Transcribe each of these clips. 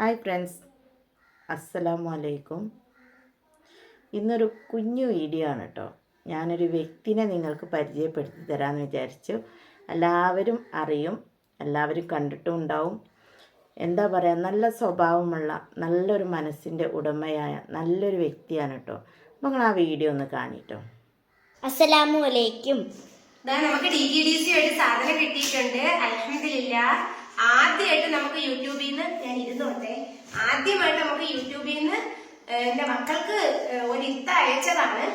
Hi friends. അസ്സലാമു അലൈക്കും ഇന്നൊരു കുഞ്ഞു വീഡിയോ ആണ് കേട്ടോ ഞാനൊരു വ്യക്തിനെ നിങ്ങൾക്ക് പരിചയപ്പെടുത്തി തരാമെന്ന് വിചാരിച്ചു. എല്ലാവരും അറിയും എല്ലാവരും കണ്ടിട്ടും ഉണ്ടാവും. എന്താ പറയുക നല്ല സ്വഭാവമുള്ള നല്ലൊരു മനസ്സിന്റെ ഉടമയായ നല്ലൊരു വ്യക്തിയാണ് കേട്ടോ അപ്പോൾ നിങ്ങൾ ആ വീഡിയോ ഒന്ന് കാണിട്ടോ അസ്സലാമു അലൈക്കും. നമുക്ക് ഡി ടി ഡി സി ആയിട്ട് സാധനം കിട്ടിയിട്ടുണ്ട്. അലഹമില്ല ആദ്യമായിട്ട് നമുക്ക് യൂട്യൂബിൽ നിന്ന് ഞാൻ ഇരുന്നോട്ടെ ആദ്യമായിട്ട് നമുക്ക് യൂട്യൂബിൽ നിന്ന് എന്റെ മക്കൾക്ക് ഒരു ഇത്ത അയച്ചതാണ്.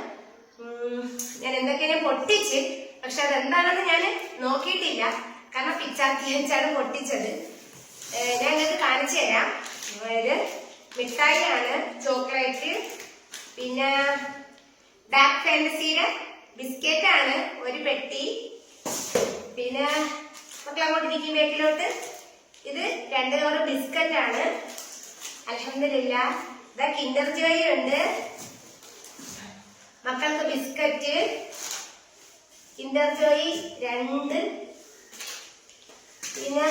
ഞാൻ എന്തൊക്കെയാണ് പൊട്ടിച്ച് പക്ഷെ അതെന്താണെന്ന് ഞാൻ നോക്കിയിട്ടില്ല. കാരണം പിച്ചാത്തി പൊട്ടിച്ചത്. ഞാൻ നിങ്ങൾക്ക് കാണിച്ചു തരാം. ഇത് മിഠായിയാണ് ചോക്ലേറ്റ് പിന്നെ ഡാർക്ക് ഫാന്റസിയുടെ ബിസ്ക്കറ്റ് ആണ് ഒരു പെട്ടി. പിന്നെ മക്കളങ്ങോട്ടിരിക്കും ബേക്കിലോട്ട്. ഇത് രണ്ട് കവർ ബിസ്ക്കറ്റ് ആണ്. അലഹമില്ല ഇതാ കിൻഡർ ജോയ് ഉണ്ട്. മക്കൾക്ക് ബിസ്ക്കറ്റ് കിൻഡർ ജോയ് രണ്ട്. പിന്നെ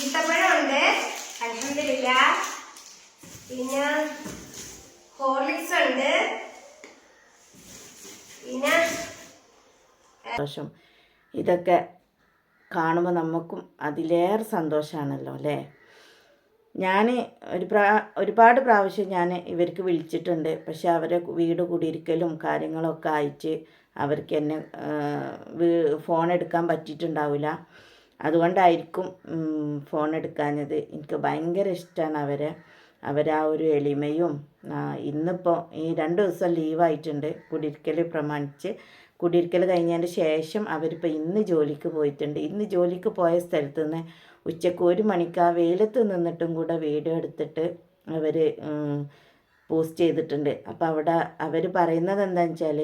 ഈത്തപ്പഴം ഉണ്ട്. അലഹമില്ല പിന്നെ ഹോർലിക്സ് ഉണ്ട്. പിന്നെ ഇതൊക്കെ കാണുമ്പോൾ നമുക്കും അതിലേറെ സന്തോഷമാണല്ലോ അല്ലേ? ഞാൻ ഒരു പ്രാ ഒരുപാട് പ്രാവശ്യം ഞാൻ ഇവർക്ക് വിളിച്ചിട്ടുണ്ട്. പക്ഷെ അവരെ വീട് കുടിയിരിക്കലും കാര്യങ്ങളൊക്കെ ആയിട്ട് അവർക്ക് എന്നെ ഫോൺ എടുക്കാൻ പറ്റിയിട്ടുണ്ടാവില്ല അതുകൊണ്ടായിരിക്കും ഫോൺ എടുക്കാഞ്ഞത്. എനിക്ക് ഭയങ്കര ഇഷ്ടമാണ് അവരെ. അവരാ ഒരു എളിമയും ഇന്നിപ്പോൾ ഈ രണ്ട് ദിവസം ലീവായിട്ടുണ്ട് കുടിയിരിക്കൽ പ്രമാണിച്ച് കുടിയിരിക്കൽ കഴിഞ്ഞതിന് ശേഷം അവരിപ്പോൾ ഇന്ന് ജോലിക്ക് പോയിട്ടുണ്ട്. ഇന്ന് ജോലിക്ക് പോയ സ്ഥലത്ത് നിന്ന് ഉച്ചയ്ക്ക് ഒരു മണിക്ക് ആ വെയിലത്ത് നിന്നിട്ടും കൂടെ വീഡിയോ എടുത്തിട്ട് അവർ പോസ്റ്റ് ചെയ്തിട്ടുണ്ട്. അപ്പോൾ അവിടെ അവർ പറയുന്നത് എന്താണെന്ന് വെച്ചാൽ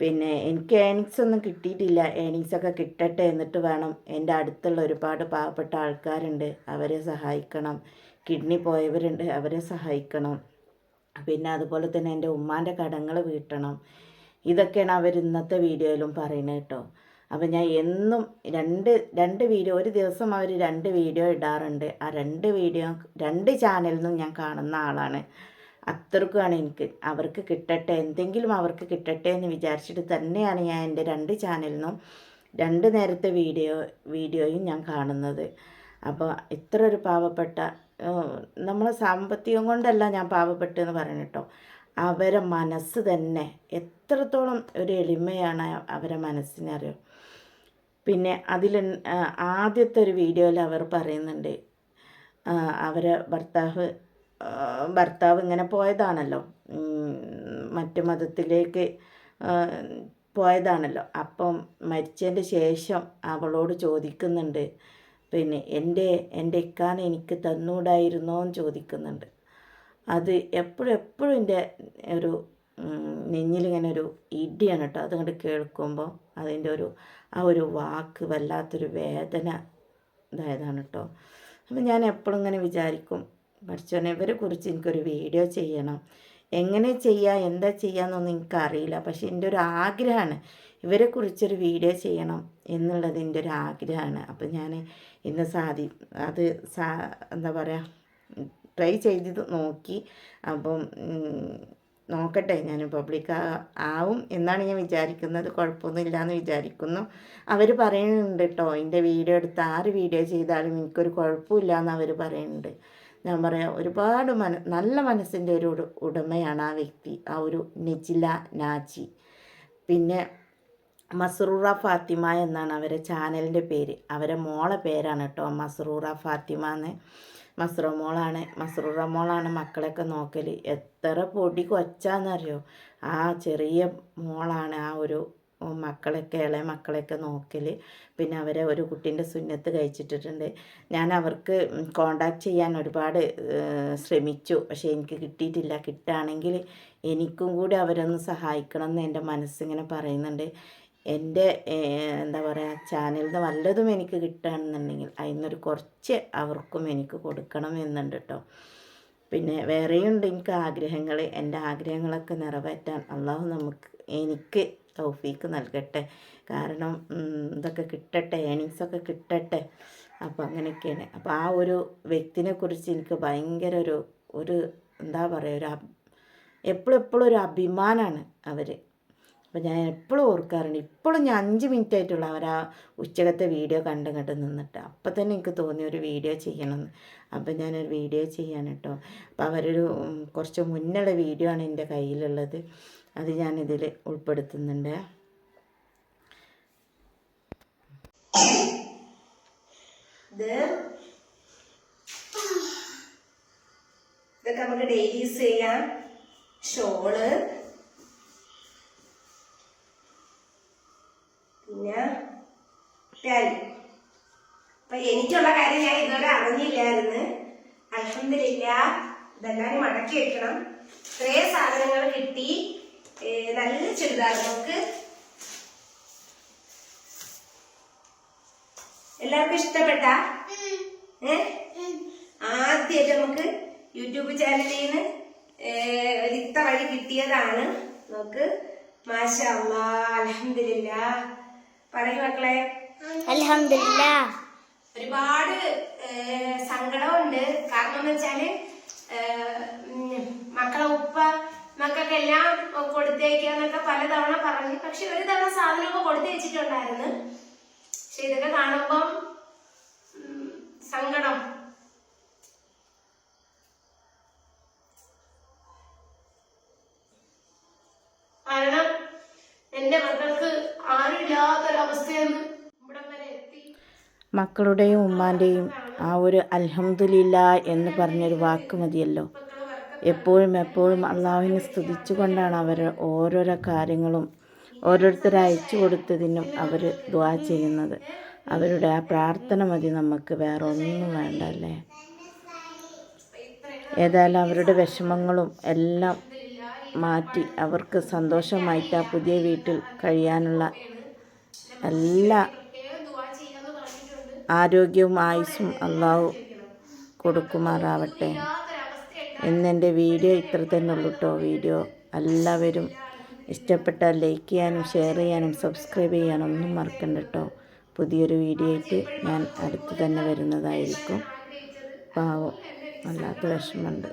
പിന്നെ എനിക്ക് ഏണിങ്സ് ഒന്നും കിട്ടിയിട്ടില്ല. ഏണിങ്സ് ഒക്കെ കിട്ടട്ടെ എന്നിട്ട് വേണം. എന്റെ അടുത്തുള്ള ഒരുപാട് പാവപ്പെട്ട ആൾക്കാരുണ്ട്. അവരെ സഹായിക്കണം. കിഡ്നി പോയവരുണ്ട് അവരെ സഹായിക്കണം. പിന്നെ അതുപോലെ തന്നെ എന്റെ ഉമ്മാന്റെ കടങ്ങൾ വീട്ടണം. ഇതൊക്കെയാണ് അവർ ഇന്നത്തെ വീഡിയോയിലും പറയുന്നത് കേട്ടോ. അപ്പം ഞാൻ എന്നും രണ്ട് രണ്ട് വീഡിയോ ഒരു ദിവസം അവർ രണ്ട് വീഡിയോ ഇടാറുണ്ട്. ആ രണ്ട് വീഡിയോ രണ്ട് ചാനലിൽ നിന്നും ഞാൻ കാണുന്ന ആളാണ്. അത്രക്കുമാണ് എനിക്ക്. അവർക്ക് കിട്ടട്ടെ എന്തെങ്കിലും അവർക്ക് കിട്ടട്ടെ എന്ന് വിചാരിച്ചിട്ട് തന്നെയാണ് ഞാൻ എന്റെ രണ്ട് ചാനലിൽ നിന്നും രണ്ട് നേരത്തെ വീഡിയോ വീഡിയോയും ഞാൻ കാണുന്നത്. അപ്പോൾ ഇത്ര ഒരു പാവപ്പെട്ട നമ്മളെ സാമ്പത്തികം കൊണ്ടല്ല ഞാൻ പാവപ്പെട്ടു എന്ന് പറയണം കേട്ടോ അവരെ മനസ്സ് തന്നെ എത്രത്തോളം ഒരു എളിമയാണ് അവരെ മനസ്സിനറിയോ? പിന്നെ അതിൽ ആദ്യത്തെ ഒരു വീഡിയോയിൽ അവർ പറയുന്നുണ്ട് അവരെ ഭർത്താവ് ഭർത്താവ് ഇങ്ങനെ പോയതാണല്ലോ. മറ്റു മതത്തിലേക്ക് പോയതാണല്ലോ. അപ്പം മരിച്ചതിന്റെ ശേഷം അവളോട് ചോദിക്കുന്നുണ്ട് പിന്നെ എന്റെ എന്റെ ഇക്കാനെ എനിക്ക് തന്നൂടായിരുന്നോ എന്ന് ചോദിക്കുന്നുണ്ട്. അത് എപ്പോഴും എപ്പോഴും എന്റെ ഒരു നെഞ്ഞിലിങ്ങനെ ഒരു ഇടിയാണ് കേട്ടോ. അതുകൊണ്ട് കേൾക്കുമ്പോൾ അതിന്റെ ഒരു ആ ഒരു വാക്ക് വല്ലാത്തൊരു വേദന ഇതായതാണ് കേട്ടോ. അപ്പം ഞാൻ എപ്പോഴും ഇങ്ങനെ വിചാരിക്കും പഠിച്ചോനെ ഇവരെ കുറിച്ച് എനിക്കൊരു വീഡിയോ ചെയ്യണം. എങ്ങനെ ചെയ്യുക എന്താ ചെയ്യാന്നൊന്നും എനിക്കറിയില്ല. പക്ഷെ എന്റെ ഒരു ആഗ്രഹമാണ് ഇവരെ കുറിച്ചൊരു വീഡിയോ ചെയ്യണം എന്നുള്ളത് എന്റെ ഒരു ആഗ്രഹമാണ് അപ്പം ഞാൻ ഇന്ന് സാധി അത് സാ എന്താ പറയുക ട്രൈ ചെയ്ത് നോക്കി. അപ്പം നോക്കട്ടെ. ഞാൻ പബ്ലിക് ആവും എന്നാണ് ഞാൻ വിചാരിക്കുന്നത്. കുഴപ്പമൊന്നുമില്ല എന്ന് വിചാരിക്കുന്നു. അവർ പറയുന്നുണ്ട് കേട്ടോ എന്റെ വീഡിയോ എടുത്ത് ആറ് വീഡിയോ ചെയ്താലും എനിക്കൊരു കുഴപ്പമില്ല എന്ന് അവർ പറയുന്നുണ്ട്. ഞാൻ പറയാം ഒരുപാട് മന നല്ല മനസ്സിന്റെ ഒരു ഉടമയാണ് ആ വ്യക്തി ആ ഒരു നെജില നാജി. പിന്നെ മസ്റൂറ ഫാത്തിമ എന്നാണ് അവരെ ചാനലിന്റെ പേര്. അവരെ മോളെ പേരാണ് കേട്ടോ മസ്റൂറ ഫാത്തിമ എന്ന്. മസ്റൂറ മോളാണ് മസ്റൂറ മോളാണ് മക്കളെയൊക്കെ നോക്കൽ എത്ര പൊടി കൊച്ചാന്നറിയോ? ആ ചെറിയ മോളാണ് ആ ഒരു മക്കളൊക്കെ ഇളയ മക്കളെയൊക്കെ നോക്കൽ പിന്നെ അവരെ ഒരു കുട്ടീന്റെ സുന്നത്ത് കഴിച്ചിട്ടിട്ടുണ്ട്. ഞാൻ അവർക്ക് കോണ്ടാക്ട് ചെയ്യാൻ ഒരുപാട് ശ്രമിച്ചു. പക്ഷേ എനിക്ക് കിട്ടിയിട്ടില്ല. കിട്ടുകയാണെങ്കിൽ എനിക്കും കൂടി അവരൊന്ന് സഹായിക്കണം എന്ന് എന്റെ മനസ്സിങ്ങനെ പറയുന്നുണ്ട്. എന്റെ എന്താ പറയുക ചാനലിൽ നിന്ന് വല്ലതും എനിക്ക് കിട്ടുകയാണെന്നുണ്ടെങ്കിൽ അതിൽ നിന്നൊരു കുറച്ച് അവർക്കും എനിക്ക് കൊടുക്കണം എന്നുണ്ട് കേട്ടോ. പിന്നെ വേറെയുണ്ട് എനിക്ക് ആഗ്രഹങ്ങൾ. എന്റെ ആഗ്രഹങ്ങളൊക്കെ നിറവേറ്റാൻ അള്ളാഹു നമുക്ക് എനിക്ക് തൗഫീക്ക് നൽകട്ടെ. കാരണം ഇതൊക്കെ കിട്ടട്ടെ ഏണിങ്സൊക്കെ കിട്ടട്ടെ. അപ്പോൾ അങ്ങനെയൊക്കെയാണ്. അപ്പോൾ ആ ഒരു വ്യക്തിനെ കുറിച്ച് എനിക്ക് ഭയങ്കര ഒരു ഒരു എന്താ പറയുക ഒരു എപ്പോഴും എപ്പോഴും ഒരു അഭിമാനമാണ് അവർ അപ്പോൾ ഞാൻ എപ്പോഴും ഓർക്കാറുണ്ട്. ഇപ്പോഴും ഞാൻ അഞ്ച് മിനിറ്റ് ആയിട്ടുള്ള അവർ ആ ഉച്ചകത്തെ വീഡിയോ കണ്ടും കണ്ട് നിന്നിട്ട് അപ്പം തന്നെ എനിക്ക് തോന്നി ഒരു വീഡിയോ ചെയ്യണമെന്ന് അപ്പം ഞാനൊരു വീഡിയോ ചെയ്യാൻ കേട്ടോ. അപ്പോൾ അവരൊരു കുറച്ച് മുന്നുള്ള വീഡിയോ ആണ് എന്റെ കയ്യിലുള്ളത്. അത് ഞാനിതിൽ ഉൾപ്പെടുത്തുന്നുണ്ട്. ഇത് ഇതൊക്കെ നമുക്ക് ഡെയിലി യൂസ് ചെയ്യാം. ഷോൾ. പിന്നെ ടാലി അപ്പൊ എനിക്കുള്ള കാര്യം ഞാൻ ഇതുവരെ അറിഞ്ഞില്ലായിരുന്നു. അൽഹംദുലില്ല ഇതെല്ലാരും മടക്കി വെക്കണം. ഇത്രയും സാധനങ്ങൾ കിട്ടി. നല്ല ചുരിദാർ നമുക്ക് എല്ലാവർക്കും ഇഷ്ടപ്പെട്ട ഏ? ആദ്യമായിട്ട് നമുക്ക് യൂട്യൂബ് ചാനലിൽ നിന്ന് ഒരിത്ത വഴി കിട്ടിയതാണ്. നമുക്ക് മാഷല്ല അലഹമില്ല പറയൂ മക്കളെ. അലഹമില്ല ഒരുപാട് സങ്കടമുണ്ട് കാരണം എന്ന് വെച്ചാൽ ഏ, ഉം, മക്കളെ ഉപ്പ മക്കൾക്കെല്ലാം കൊടുത്തേക്കാന്നൊക്കെ പലതവണ പറഞ്ഞു. പക്ഷെ ഒരു തവണ സാധനമൊക്കെ കൊടുത്തു വെച്ചിട്ടുണ്ടായിരുന്നു. പക്ഷെ ഇതൊക്കെ കാണുമ്പം സങ്കടം. മക്കൾക്ക് എത്തി. മക്കളുടെയും ഉമ്മാന്റെയും ആ ഒരു അൽഹംദുലില്ല എന്ന് പറഞ്ഞൊരു വാക്ക് മതിയല്ലോ. എപ്പോഴും എപ്പോഴും അള്ളാഹുവിനെ സ്തുതിച്ചുകൊണ്ടാണ് അവർ ഓരോരോ കാര്യങ്ങളും ഓരോരുത്തർ അയച്ചു കൊടുത്തതിനും അവർ ദുവാ ചെയ്യുന്നത്. അവരുടെ ആ പ്രാർത്ഥന മതി നമുക്ക് വേറെ ഒന്നും വേണ്ട അല്ലേ? ഏതായാലും അവരുടെ വിഷമങ്ങളും എല്ലാം മാറ്റി അവർക്ക് സന്തോഷമായിട്ട് ആ പുതിയ വീട്ടിൽ കഴിയാനുള്ള എല്ലാ ആരോഗ്യവും ആയുസ്സും അള്ളാഹു കൊടുക്കുമാറാവട്ടെ. ഇന്നെന്റെ വീഡിയോ ഇത്ര തന്നെ ഉള്ളൂ കേട്ടോ വീഡിയോ എല്ലാവരും ഇഷ്ടപ്പെട്ടാൽ ലൈക്ക് ചെയ്യാനും ഷെയർ ചെയ്യാനും സബ്സ്ക്രൈബ് ചെയ്യാനും ഒന്നും മറക്കണ്ട കേട്ടോ പുതിയൊരു വീഡിയോ ആയിട്ട് ഞാൻ അടുത്ത് തന്നെ വരുന്നതായിരിക്കും. പാവം വല്ലാത്ത വിഷമമുണ്ട്.